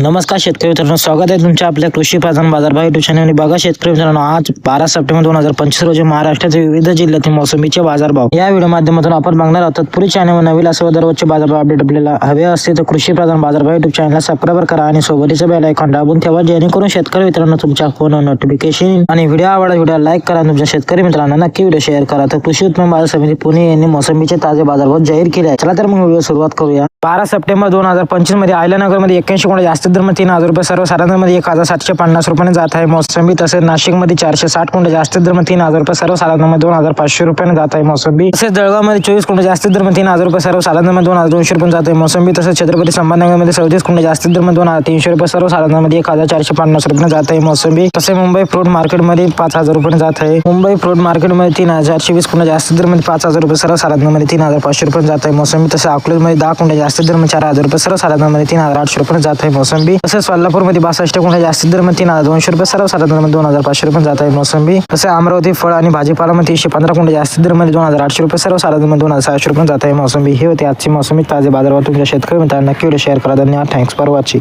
नमस्कार शेतकरी मित्रांनो. स्वागत आहे तुमच्या आपल्या कृषी प्रधान बाजारभाव युट्यूब चॅनल आणि बघा शेतकरी मित्रांनो आज बारा सप्टेंबर दोन हजार पंचवीस रोजी महाराष्ट्राच्या विविध जिल्ह्यातील मोसंबीचे बाजारभाव या व्हिडिओ माध्यमातून आपण बघणार आहोत तत्पूर्वी चॅनल नवीन असं दररोजचे बाजारभाव अपडेट आपल्याला हवे असते तर कृषी प्रधान बाजारभाव युट्यूब चॅनलला सबस्क्राईब करा आणि सोबतीचं बेल आयकॉन दाबून ठेवा जेणेकरून शेतकरी मित्रांनो तुमच्या फोन नोटिफिकेशन आणि व्हिडिओ आवडला व्हिडिओ लाईक करा आणि तुमच्या शेतकरी मित्रांना नक्की व्हिडिओ शेअर करा. तर कृषी उत्पन्न बाजार समिती पुणे यांनी मोसंबीचे ताजे बाजारभाव जाहीर केले आहे चला तर मग व्हिडिओ सुरुवात करूया. बारा सप्टेंबर दोन हजार पंचवीसमध्ये आयलानगर एक्क्याऐंशी कोणा जास्तीत दर तीन हजार रुपये सर्वसाधारणमध्ये एक हजार सातशे पन्नास रुपयाने जात आहे. मोसंबी तसेच नाशिकमध्ये चारशे साठ कोणा जास्तीत दर तीन हजार रुपये सर्वसाधारणमध्ये दोन हजार पाचशे रुपयाने जात आहे मोसंबी. तसेच जळगावमध्ये चोवीस कोणा जास्तीत दर तीन हजार रुपये सर्वसाधारणमध्ये दोन हजार दोनशे रुपये जात आहे. मोसंबी तसेच छत्रपती संभाजीनगरमध्ये सदतीस कोणते जास्तीत दर दोन हजार तीनशे रुपये सर्वसाधारणमध्ये एक हजार चारशे पन्नास रुपयाने जात आहे मोसंबी. तसे मुंबई फ्रूट मार्केटमध्ये पाच हजार रुपये जात आहे. मुंबई फ्रूट मार्केटमध्ये तीन हजार वीस कोणा जास्तीत दर पाच हजार रुपये सर्वसाधारणमध्ये तीन हजार पाचशे रुपये जात आहे मोसंबी. तसेच अकोलेमध्ये दहा कोणा जास्तीत दर चार हजार रुपये सर्वसाधारणमध्ये तीन हजार आठशे रुपये जात आहे मोसंबी. तसेच सोलापूरमध्ये बासष्ट कोणते जास्तीत दर तीन हजार दोनशे रुपये सर्वसाधारणमध्ये दोन हजार पाचशे रुपये जात आहे मोसंबी. तसे अमरावती फळ आणि भाजीपालामध्ये तीनशे पंधरा कोणते जास्तीत दर दोन हजार आठशे रुपये सर्वसाधारणमध्ये दोन हजार सहाशे रुपये जात आहे मोसंबी. हे होते आजची मोसंबी ताजे बाजारभाव. तुमच्या शेतकरी मित्रांना केवढे शेअर करा. धन्यवाद. Thanks for watching